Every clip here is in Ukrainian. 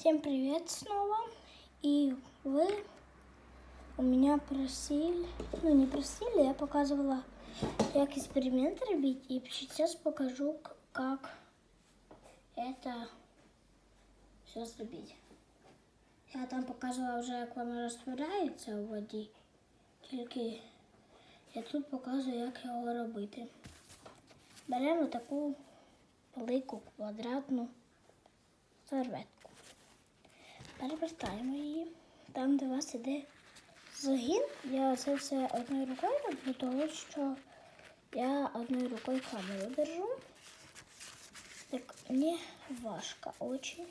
Всем привет снова. И вы у меня просили, ну не просили, я показывала, как эксперимент робить. И сейчас покажу, к- как это все зробити. Я там показувала вже, як воно розтворяється у воді. Тільки я тут показую, як його робити. Беремо таку велику квадратну серветку. Перевертаємо її. Там, де у вас іде загін, я це все одною рукою роблю, тому що я одною рукою камеру держу. Так мені важко очень.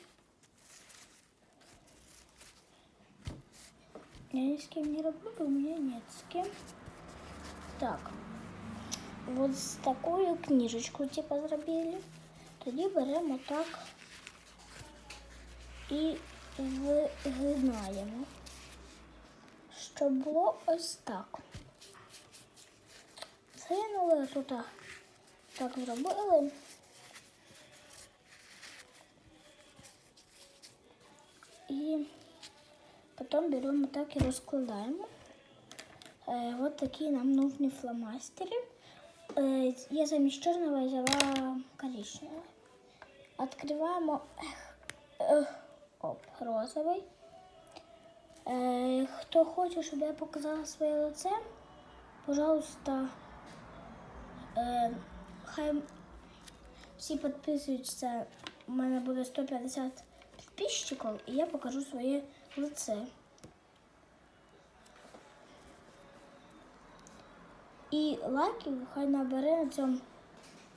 Я ни с кем не работаю, у меня нет с кем. Так, вот з такою книжечку типа зробили. Тоді беремо так і вигинаємо, щоб було ось так. Згинули тут так зробили. І потім беремо так і розкладаємо. Е, вот такі нам нужні фломастери. Е, я замість чорного взяла коричневий. Открываємо ех, ех, оп, розовий. Е, хто хоче, щоб я показала своє лице, пожалуйста, е, хай всі підписуються. У мене буде 150 підписчиків, і я покажу своє лице. І лайків хай набере на цьому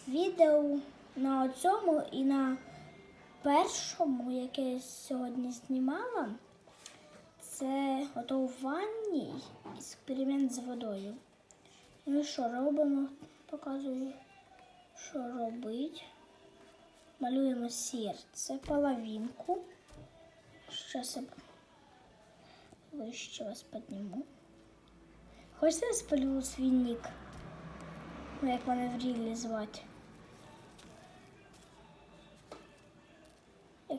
відео на цьому і на першому, яке я сьогодні знімала. Це ото у ванні експеримент з водою. Ну що робимо? Показую, що робить. Малюємо серце, половинку. Зараз я вище вас підніму. Хочете я спалю свій нік? Ну, як мене в рілі звати?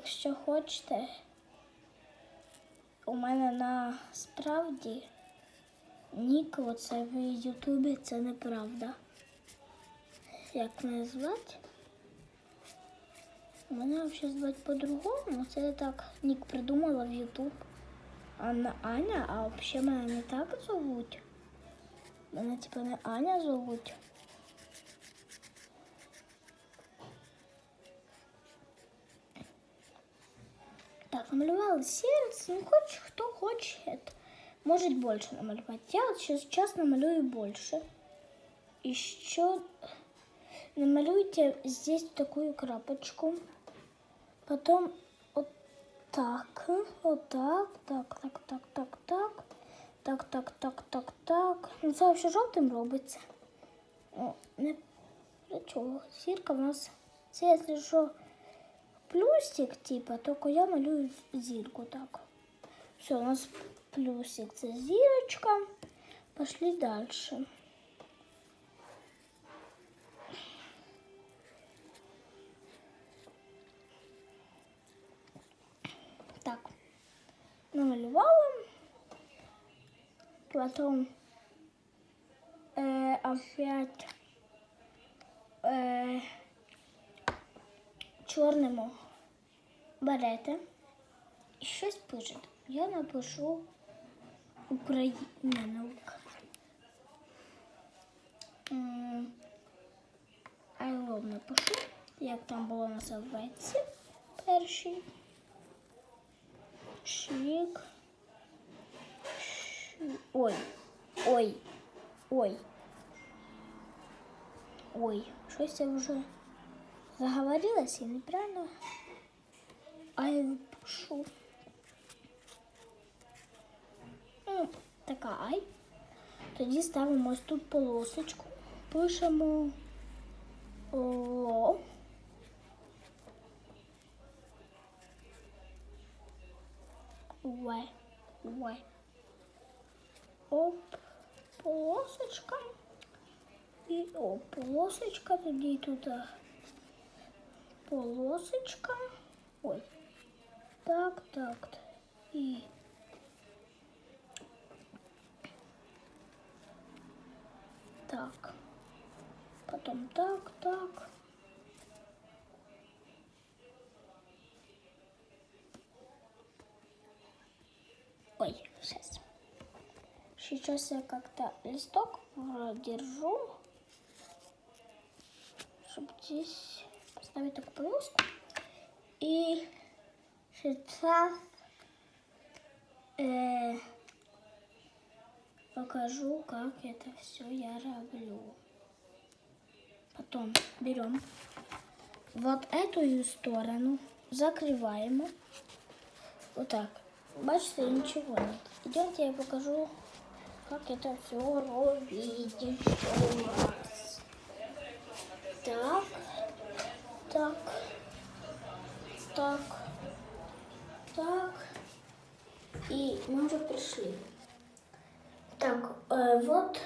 Якщо хочете, у мене на справді нік оце в Ютубі це неправда. Як мене звати? Мене взагалі звати по-другому. Це я так нік придумала в Ютуб. Анна Аня, а взагалі мене не так зовуть. Мене типу не Аня зовуть. Так, намалювала сердце. Ну, хоть кто хочет, может больше намалевать. Я вот сейчас намалюю больше. Еще намалюйте здесь такую крапочку. Потом вот так, вот так, так, так, так, так, так. Так, так, так, так, так. Ну, це взагалі жовтим робиться. О, не для чого. Сірка нас. Це, якщо що, плюсик, типа, тільки я малюю зірку так. Все, у нас плюсик, це зірочка. Пошли дальше. Так, намалювала. Потом э, опять э, чорному берете і щось пишете. Я напишу Україна наука. I напишу, як там було на серветці перший. Шик. Ой, ой, ой. Ой, щось я вже заговорилась і неправильно. А я пишу. Ну, така. Тоді ставимо ось тут полосочку. Пишемо ло. Уе. Уе. Оп, полосочка. І о, полосочка, тоді э, э, тут полосочка. Ой. так, так. І. Так. Потом так, так. Ой, сейчас. Сейчас я как-то листок держу, чтобы здесь поставить такую полоску. И сейчас э, покажу, как это все я роблю. Потом берем вот эту сторону, закрываем. Вот так. Бачите, ничего нет. Идемте, я покажу, как это все робить еще раз. Так, так, так, так. И мы уже пришли. Так, э, вот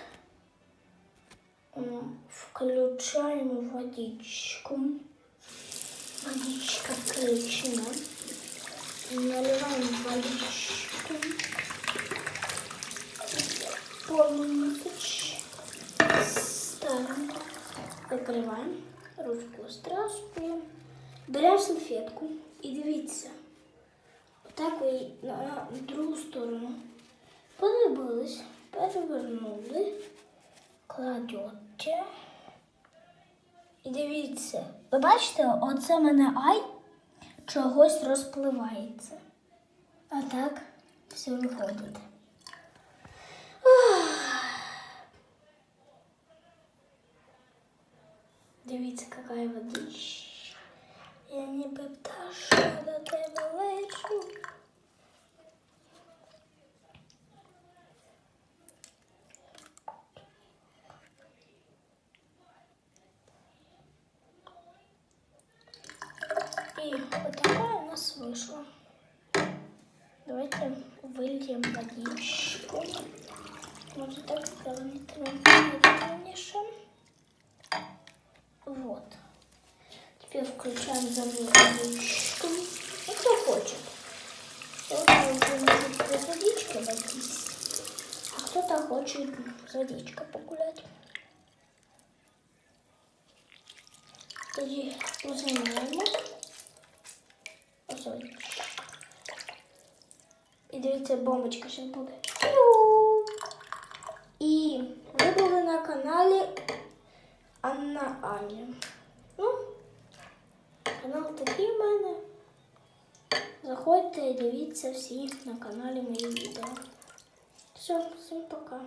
включаем водичку. Водичка включена. Наливаем водичку. Полночь. Ставим. Закриваємо. Ручку страшкуємо. Беремо салфетку і дивіться. Отак ви на другу сторону. Подивились, перевернули, кладете. І дивіться. Ви бачите, оце в мене ай чогось розпливається. А так все виходить. Дивіться, яка водичка. Я ніби пташка до тебе лечу. И вот такая у нас вышла. Давайте выльем водичку. Может так сделаем, конечно. Вот. Теперь включаем водичку. Ну, кто хочет. Кто-то может без водички водить, а кто-то хочет с водичкой погулять. Тоді нажимаємо. Ось. І дивіться, бомбочка ще буде. І ви були на каналі Анна Аня. Ну, канал такий в мене. Заходьте і дивіться всі на каналі мої відео. Все, всім пока.